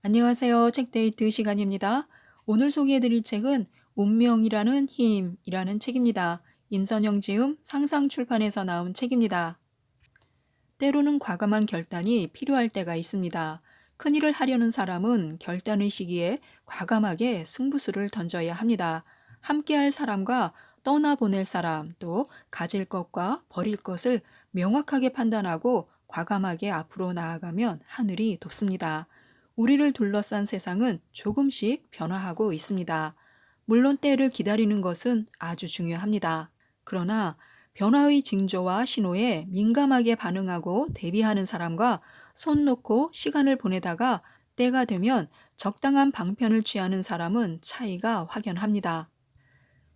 안녕하세요. 책데이트 시간입니다. 오늘 소개해드릴 책은 운명이라는 힘이라는 책입니다. 임선영 지음 상상출판에서 나온 책입니다. 때로는 과감한 결단이 필요할 때가 있습니다. 큰 일을 하려는 사람은 결단의 시기에 과감하게 승부수를 던져야 합니다. 함께할 사람과 떠나보낼 사람, 또 가질 것과 버릴 것을 명확하게 판단하고 과감하게 앞으로 나아가면 하늘이 돕습니다. 우리를 둘러싼 세상은 조금씩 변화하고 있습니다. 물론 때를 기다리는 것은 아주 중요합니다. 그러나 변화의 징조와 신호에 민감하게 반응하고 대비하는 사람과 손 놓고 시간을 보내다가 때가 되면 적당한 방편을 취하는 사람은 차이가 확연합니다.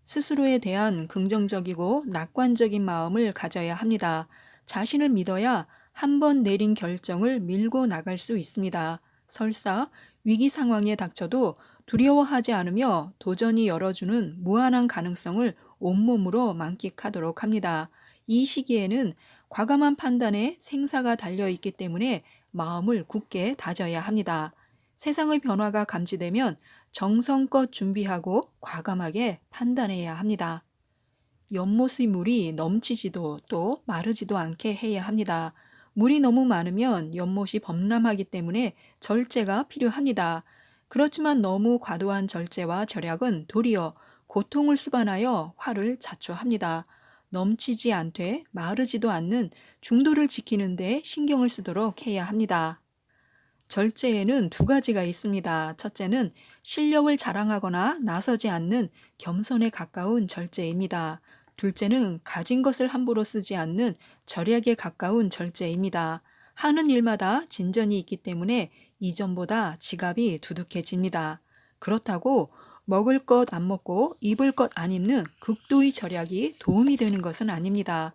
스스로에 대한 긍정적이고 낙관적인 마음을 가져야 합니다. 자신을 믿어야 한 번 내린 결정을 밀고 나갈 수 있습니다. 설사 위기 상황에 닥쳐도 두려워하지 않으며 도전이 열어주는 무한한 가능성을 온몸으로 만끽하도록 합니다. 이 시기에는 과감한 판단에 생사가 달려 있기 때문에 마음을 굳게 다져야 합니다. 세상의 변화가 감지되면 정성껏 준비하고 과감하게 판단해야 합니다. 연못의 물이 넘치지도 또 마르지도 않게 해야 합니다. 물이 너무 많으면 연못이 범람하기 때문에 절제가 필요합니다. 그렇지만 너무 과도한 절제와 절약은 도리어 고통을 수반하여 화를 자초합니다. 넘치지 않되 마르지도 않는 중도를 지키는데 신경을 쓰도록 해야 합니다. 절제에는 두 가지가 있습니다. 첫째는 실력을 자랑하거나 나서지 않는 겸손에 가까운 절제입니다. 둘째는 가진 것을 함부로 쓰지 않는 절약에 가까운 절제입니다. 하는 일마다 진전이 있기 때문에 이전보다 지갑이 두둑해집니다. 그렇다고 먹을 것 안 먹고 입을 것 안 입는 극도의 절약이 도움이 되는 것은 아닙니다.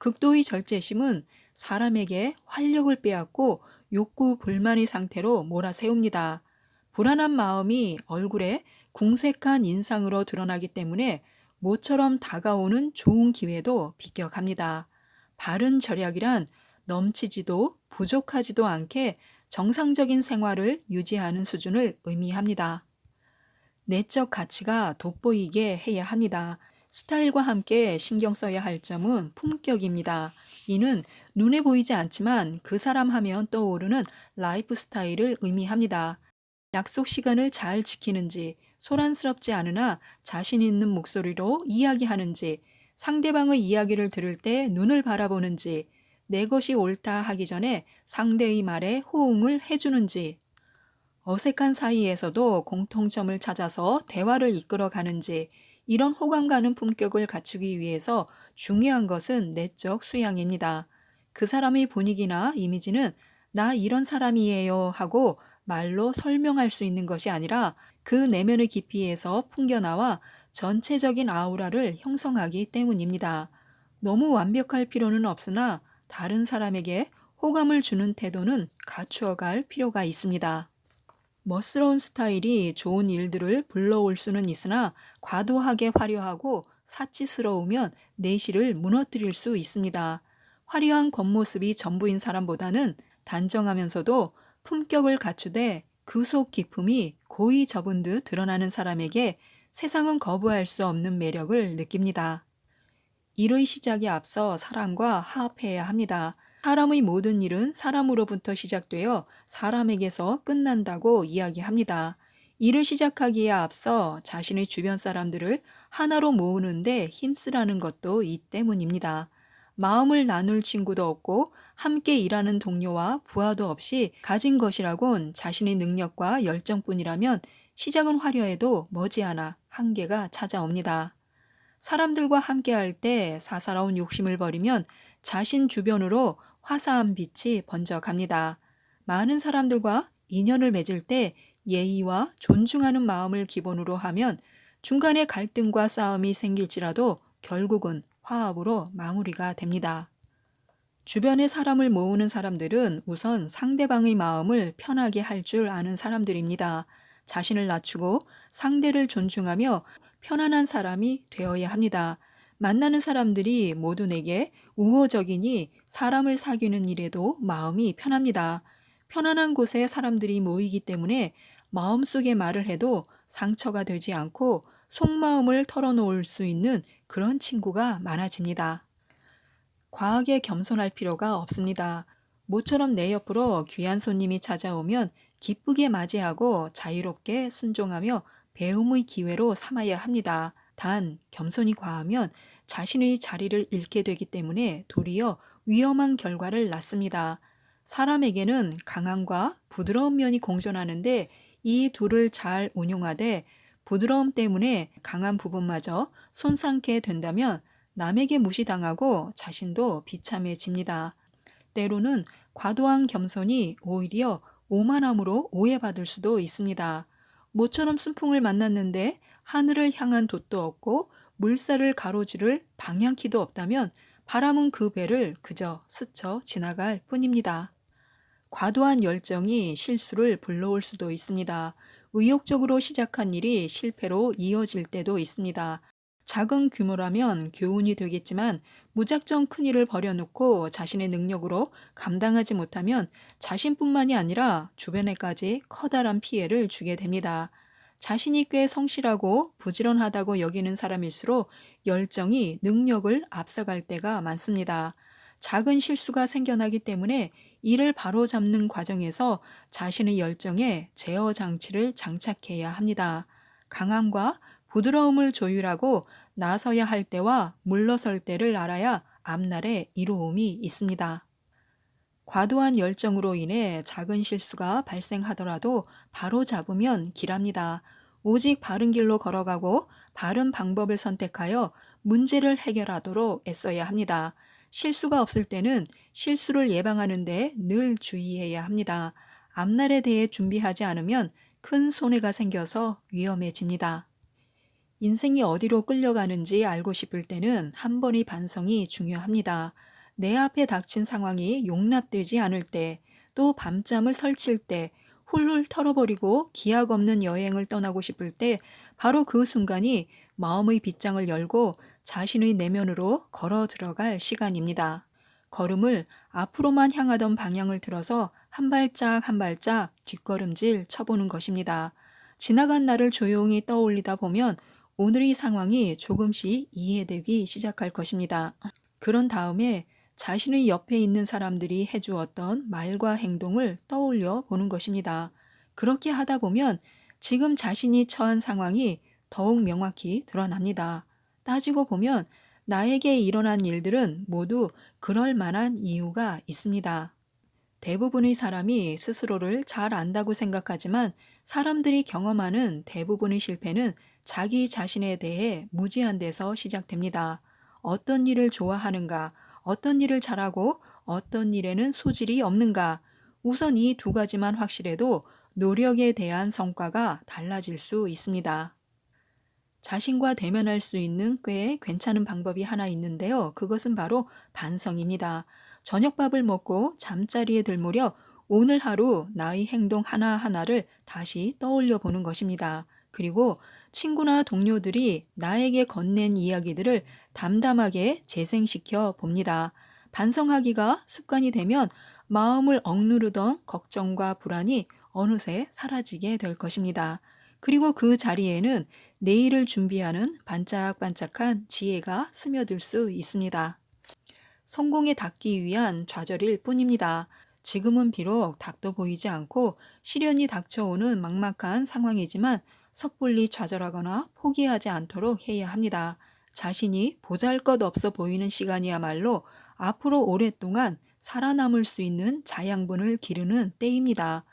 극도의 절제심은 사람에게 활력을 빼앗고 욕구 불만의 상태로 몰아세웁니다. 불안한 마음이 얼굴에 궁색한 인상으로 드러나기 때문에 모처럼 다가오는 좋은 기회도 비껴갑니다. 바른 절약이란 넘치지도 부족하지도 않게 정상적인 생활을 유지하는 수준을 의미합니다. 내적 가치가 돋보이게 해야 합니다. 스타일과 함께 신경 써야 할 점은 품격입니다. 이는 눈에 보이지 않지만 그 사람 하면 떠오르는 라이프 스타일을 의미합니다. 약속 시간을 잘 지키는지, 소란스럽지 않으나 자신 있는 목소리로 이야기하는지, 상대방의 이야기를 들을 때 눈을 바라보는지, 내 것이 옳다 하기 전에 상대의 말에 호응을 해주는지, 어색한 사이에서도 공통점을 찾아서 대화를 이끌어 가는지, 이런 호감 가는 품격을 갖추기 위해서 중요한 것은 내적 수양입니다. 그 사람의 분위기나 이미지는 나 이런 사람이에요 하고 말로 설명할 수 있는 것이 아니라 그 내면의 깊이에서 풍겨나와 전체적인 아우라를 형성하기 때문입니다. 너무 완벽할 필요는 없으나 다른 사람에게 호감을 주는 태도는 갖추어갈 필요가 있습니다. 멋스러운 스타일이 좋은 일들을 불러올 수는 있으나 과도하게 화려하고 사치스러우면 내실을 무너뜨릴 수 있습니다. 화려한 겉모습이 전부인 사람보다는 단정하면서도 품격을 갖추되 그 속 기품이 고이 접은 듯 드러나는 사람에게 세상은 거부할 수 없는 매력을 느낍니다. 일의 시작에 앞서 사람과 화합해야 합니다. 사람의 모든 일은 사람으로부터 시작되어 사람에게서 끝난다고 이야기합니다. 일을 시작하기에 앞서 자신의 주변 사람들을 하나로 모으는데 힘쓰라는 것도 이 때문입니다. 마음을 나눌 친구도 없고 함께 일하는 동료와 부하도 없이 가진 것이라곤 자신의 능력과 열정뿐이라면 시작은 화려해도 머지않아 한계가 찾아옵니다. 사람들과 함께할 때 사사로운 욕심을 버리면 자신 주변으로 화사한 빛이 번져갑니다. 많은 사람들과 인연을 맺을 때 예의와 존중하는 마음을 기본으로 하면 중간에 갈등과 싸움이 생길지라도 결국은 화합으로 마무리가 됩니다. 주변에 사람을 모으는 사람들은 우선 상대방의 마음을 편하게 할 줄 아는 사람들입니다. 자신을 낮추고 상대를 존중하며 편안한 사람이 되어야 합니다. 만나는 사람들이 모두 내게 우호적이니 사람을 사귀는 일에도 마음이 편합니다. 편안한 곳에 사람들이 모이기 때문에 마음속의 말을 해도 상처가 되지 않고 속마음을 털어놓을 수 있는 그런 친구가 많아집니다. 과하게 겸손할 필요가 없습니다. 모처럼 내 옆으로 귀한 손님이 찾아오면 기쁘게 맞이하고 자유롭게 순종하며 배움의 기회로 삼아야 합니다. 단, 겸손이 과하면 자신의 자리를 잃게 되기 때문에 도리어 위험한 결과를 낳습니다. 사람에게는 강함과 부드러운 면이 공존하는데 이 둘을 잘 운용하되 부드러움 때문에 강한 부분마저 손상케 된다면 남에게 무시당하고 자신도 비참해집니다. 때로는 과도한 겸손이 오히려 오만함으로 오해받을 수도 있습니다. 모처럼 순풍을 만났는데 하늘을 향한 돛도 없고 물살을 가로지를 방향키도 없다면 바람은 그 배를 그저 스쳐 지나갈 뿐입니다. 과도한 열정이 실수를 불러올 수도 있습니다. 의욕적으로 시작한 일이 실패로 이어질 때도 있습니다. 작은 규모라면 교훈이 되겠지만 무작정 큰 일을 벌여놓고 자신의 능력으로 감당하지 못하면 자신뿐만이 아니라 주변에까지 커다란 피해를 주게 됩니다. 자신이 꽤 성실하고 부지런하다고 여기는 사람일수록 열정이 능력을 앞서갈 때가 많습니다. 작은 실수가 생겨나기 때문에 이를 바로잡는 과정에서 자신의 열정에 제어 장치를 장착해야 합니다. 강함과 부드러움을 조율하고 나서야 할 때와 물러설 때를 알아야 앞날에 이로움이 있습니다. 과도한 열정으로 인해 작은 실수가 발생하더라도 바로 잡으면 길합니다. 오직 바른 길로 걸어가고 바른 방법을 선택하여 문제를 해결하도록 애써야 합니다. 실수가 없을 때는 실수를 예방하는데 늘 주의해야 합니다. 앞날에 대해 준비하지 않으면 큰 손해가 생겨서 위험해집니다. 인생이 어디로 끌려가는지 알고 싶을 때는 한 번의 반성이 중요합니다. 내 앞에 닥친 상황이 용납되지 않을 때, 또 밤잠을 설칠 때, 훌훌 털어버리고 기약 없는 여행을 떠나고 싶을 때, 바로 그 순간이 마음의 빗장을 열고 자신의 내면으로 걸어 들어갈 시간입니다. 걸음을 앞으로만 향하던 방향을 들어서 한 발짝 한 발짝 뒷걸음질 쳐보는 것입니다. 지나간 날을 조용히 떠올리다 보면 오늘의 상황이 조금씩 이해되기 시작할 것입니다. 그런 다음에 자신의 옆에 있는 사람들이 해주었던 말과 행동을 떠올려 보는 것입니다. 그렇게 하다 보면 지금 자신이 처한 상황이 더욱 명확히 드러납니다. 따지고 보면 나에게 일어난 일들은 모두 그럴 만한 이유가 있습니다. 대부분의 사람이 스스로를 잘 안다고 생각하지만 사람들이 경험하는 대부분의 실패는 자기 자신에 대해 무지한 데서 시작됩니다. 어떤 일을 좋아하는가, 어떤 일을 잘하고 어떤 일에는 소질이 없는가. 우선 이 두 가지만 확실해도 노력에 대한 성과가 달라질 수 있습니다. 자신과 대면할 수 있는 꽤 괜찮은 방법이 하나 있는데요. 그것은 바로 반성입니다. 저녁밥을 먹고 잠자리에 들 무렵 오늘 하루 나의 행동 하나하나를 다시 떠올려 보는 것입니다. 그리고 친구나 동료들이 나에게 건넨 이야기들을 담담하게 재생시켜 봅니다. 반성하기가 습관이 되면 마음을 억누르던 걱정과 불안이 어느새 사라지게 될 것입니다. 그리고 그 자리에는 내일을 준비하는 반짝반짝한 지혜가 스며들 수 있습니다. 성공에 닿기 위한 좌절일 뿐입니다. 지금은 비록 닭도 보이지 않고 시련이 닥쳐오는 막막한 상황이지만 섣불리 좌절하거나 포기하지 않도록 해야 합니다. 자신이 보잘 것 없어 보이는 시간이야말로 앞으로 오랫동안 살아남을 수 있는 자양분을 기르는 때입니다.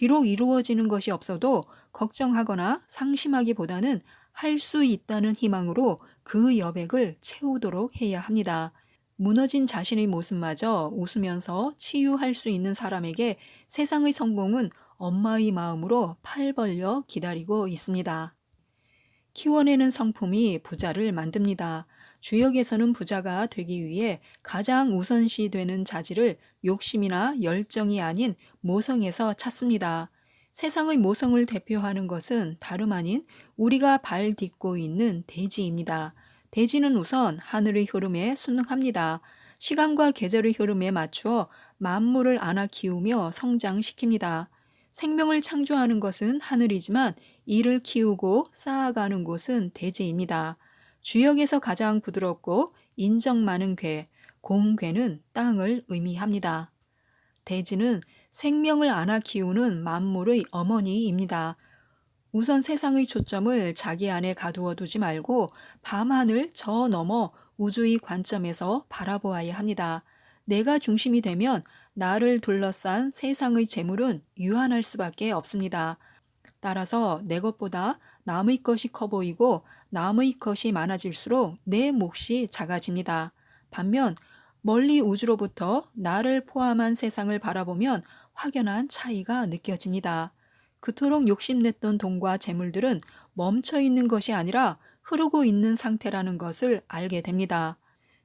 비록 이루어지는 것이 없어도 걱정하거나 상심하기보다는 할 수 있다는 희망으로 그 여백을 채우도록 해야 합니다. 무너진 자신의 모습마저 웃으면서 치유할 수 있는 사람에게 세상의 성공은 엄마의 마음으로 팔 벌려 기다리고 있습니다. 키워내는 성품이 부자를 만듭니다. 주역에서는 부자가 되기 위해 가장 우선시 되는 자질을 욕심이나 열정이 아닌 모성에서 찾습니다. 세상의 모성을 대표하는 것은 다름 아닌 우리가 발 딛고 있는 대지입니다. 대지는 우선 하늘의 흐름에 순응합니다. 시간과 계절의 흐름에 맞추어 만물을 안아 키우며 성장시킵니다. 생명을 창조하는 것은 하늘이지만 이를 키우고 쌓아가는 곳은 대지입니다. 주역에서 가장 부드럽고 인정 많은 괴, 공괴는 땅을 의미합니다. 대지는 생명을 안아 키우는 만물의 어머니입니다. 우선 세상의 초점을 자기 안에 가두어 두지 말고 밤하늘 저 너머 우주의 관점에서 바라보아야 합니다. 내가 중심이 되면 나를 둘러싼 세상의 재물은 유한할 수밖에 없습니다. 따라서 내 것보다 남의 것이 커 보이고 남의 것이 많아질수록 내 몫이 작아집니다. 반면 멀리 우주로부터 나를 포함한 세상을 바라보면 확연한 차이가 느껴집니다. 그토록 욕심냈던 돈과 재물들은 멈춰 있는 것이 아니라 흐르고 있는 상태라는 것을 알게 됩니다.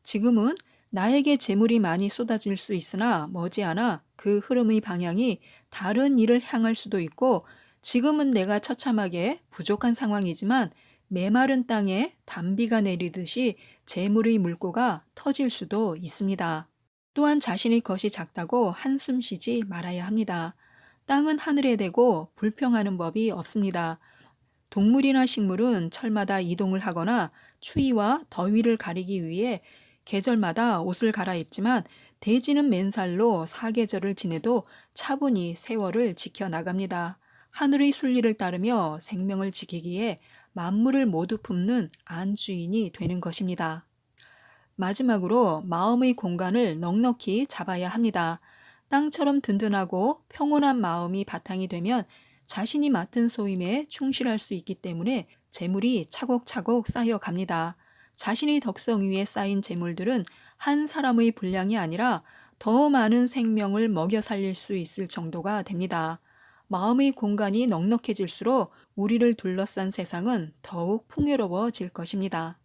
지금은 나에게 재물이 많이 쏟아질 수 있으나 머지않아 그 흐름의 방향이 다른 일을 향할 수도 있고 지금은 내가 처참하게 부족한 상황이지만 메마른 땅에 단비가 내리듯이 재물의 물고가 터질 수도 있습니다. 또한 자신의 것이 작다고 한숨 쉬지 말아야 합니다. 땅은 하늘에 대고 불평하는 법이 없습니다. 동물이나 식물은 철마다 이동을 하거나 추위와 더위를 가리기 위해 계절마다 옷을 갈아입지만 대지는 맨살로 사계절을 지내도 차분히 세월을 지켜나갑니다. 하늘의 순리를 따르며 생명을 지키기에 만물을 모두 품는 안주인이 되는 것입니다. 마지막으로 마음의 공간을 넉넉히 잡아야 합니다. 땅처럼 든든하고 평온한 마음이 바탕이 되면 자신이 맡은 소임에 충실할 수 있기 때문에 재물이 차곡차곡 쌓여 갑니다. 자신의 덕성 위에 쌓인 재물들은 한 사람의 분량이 아니라 더 많은 생명을 먹여 살릴 수 있을 정도가 됩니다. 마음의 공간이 넉넉해질수록 우리를 둘러싼 세상은 더욱 풍요로워질 것입니다.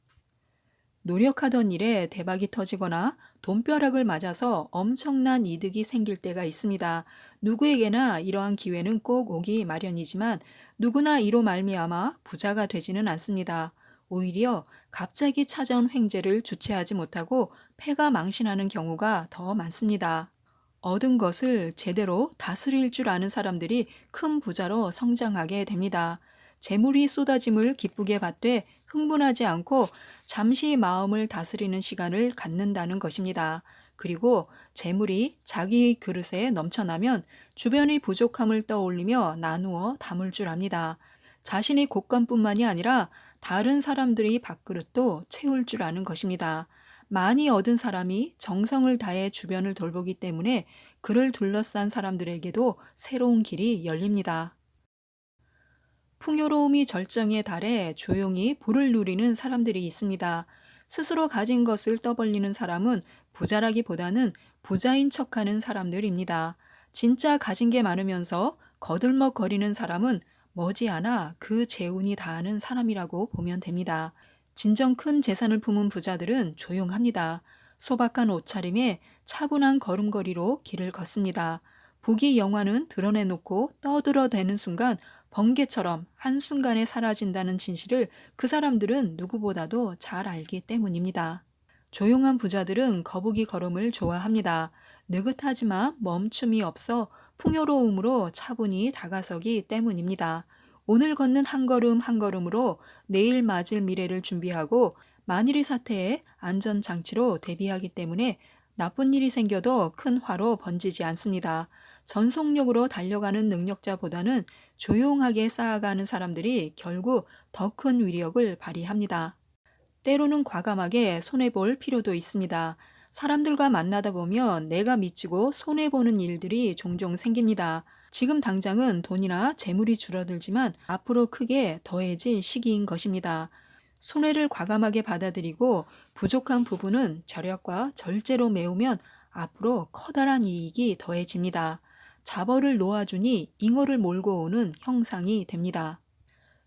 노력하던 일에 대박이 터지거나 돈벼락을 맞아서 엄청난 이득이 생길 때가 있습니다. 누구에게나 이러한 기회는 꼭 오기 마련이지만 누구나 이로 말미암아 부자가 되지는 않습니다. 오히려 갑자기 찾아온 횡재를 주체하지 못하고 패가 망신하는 경우가 더 많습니다. 얻은 것을 제대로 다스릴 줄 아는 사람들이 큰 부자로 성장하게 됩니다. 재물이 쏟아짐을 기쁘게 받되 흥분하지 않고 잠시 마음을 다스리는 시간을 갖는다는 것입니다. 그리고 재물이 자기의 그릇에 넘쳐나면 주변의 부족함을 떠올리며 나누어 담을 줄 압니다. 자신의 곳간뿐만이 아니라 다른 사람들의 밥그릇도 채울 줄 아는 것입니다. 많이 얻은 사람이 정성을 다해 주변을 돌보기 때문에 그를 둘러싼 사람들에게도 새로운 길이 열립니다. 풍요로움이 절정에 달해 조용히 부를 누리는 사람들이 있습니다. 스스로 가진 것을 떠벌리는 사람은 부자라기보다는 부자인 척하는 사람들입니다. 진짜 가진 게 많으면서 거들먹거리는 사람은 머지않아 그 재운이 다하는 사람이라고 보면 됩니다. 진정 큰 재산을 품은 부자들은 조용합니다. 소박한 옷차림에 차분한 걸음걸이로 길을 걷습니다. 부귀 영화는 드러내놓고 떠들어대는 순간 번개처럼 한순간에 사라진다는 진실을 그 사람들은 누구보다도 잘 알기 때문입니다. 조용한 부자들은 거북이 걸음을 좋아합니다. 느긋하지만 멈춤이 없어 풍요로움으로 차분히 다가서기 때문입니다. 오늘 걷는 한 걸음 한 걸음으로 내일 맞을 미래를 준비하고 만일의 사태에 안전장치로 대비하기 때문에 나쁜 일이 생겨도 큰 화로 번지지 않습니다. 전속력으로 달려가는 능력자보다는 조용하게 쌓아가는 사람들이 결국 더 큰 위력을 발휘합니다. 때로는 과감하게 손해볼 필요도 있습니다. 사람들과 만나다 보면 내가 미치고 손해보는 일들이 종종 생깁니다. 지금 당장은 돈이나 재물이 줄어들지만 앞으로 크게 더해질 시기인 것입니다. 손해를 과감하게 받아들이고 부족한 부분은 절약과 절제로 메우면 앞으로 커다란 이익이 더해집니다. 자벌을 놓아주니 잉어를 몰고 오는 형상이 됩니다.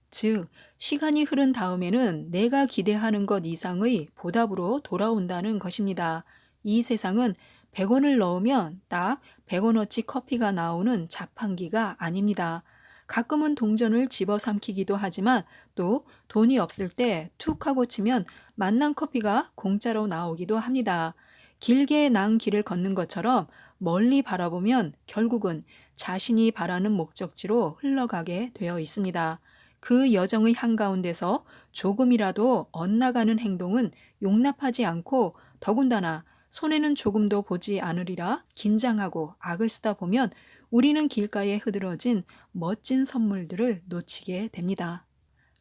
즉, 시간이 흐른 다음에는 내가 기대하는 것 이상의 보답으로 돌아온다는 것입니다. 이 세상은 100원을 넣으면 딱 100원어치 커피가 나오는 자판기가 아닙니다. 가끔은 동전을 집어 삼키기도 하지만 또 돈이 없을 때 툭 하고 치면 만난 커피가 공짜로 나오기도 합니다. 길게 난 길을 걷는 것처럼 멀리 바라보면 결국은 자신이 바라는 목적지로 흘러가게 되어 있습니다. 그 여정의 한가운데서 조금이라도 엇나가는 행동은 용납하지 않고 더군다나 손에는 조금도 보지 않으리라 긴장하고 악을 쓰다 보면 우리는 길가에 흐드러진 멋진 선물들을 놓치게 됩니다.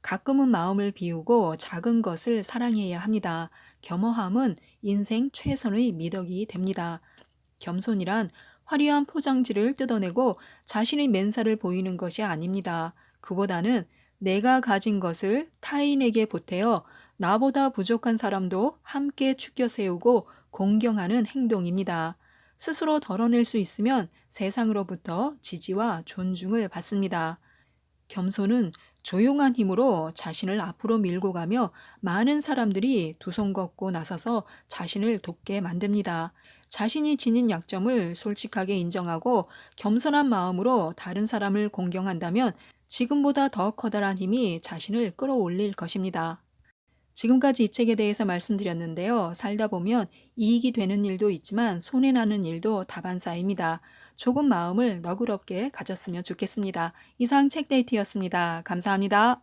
가끔은 마음을 비우고 작은 것을 사랑해야 합니다. 겸허함은 인생 최선의 미덕이 됩니다. 겸손이란 화려한 포장지를 뜯어내고 자신의 맨살을 보이는 것이 아닙니다. 그보다는 내가 가진 것을 타인에게 보태어 나보다 부족한 사람도 함께 축겨 세우고 공경하는 행동입니다. 스스로 덜어낼 수 있으면 세상으로부터 지지와 존중을 받습니다. 겸손은 조용한 힘으로 자신을 앞으로 밀고 가며 많은 사람들이 두 손 걷고 나서서 자신을 돕게 만듭니다. 자신이 지닌 약점을 솔직하게 인정하고 겸손한 마음으로 다른 사람을 공경한다면 지금보다 더 커다란 힘이 자신을 끌어올릴 것입니다. 지금까지 이 책에 대해서 말씀드렸는데요. 살다 보면 이익이 되는 일도 있지만 손해나는 일도 다반사입니다. 조금 마음을 너그럽게 가졌으면 좋겠습니다. 이상 책데이트였습니다. 감사합니다.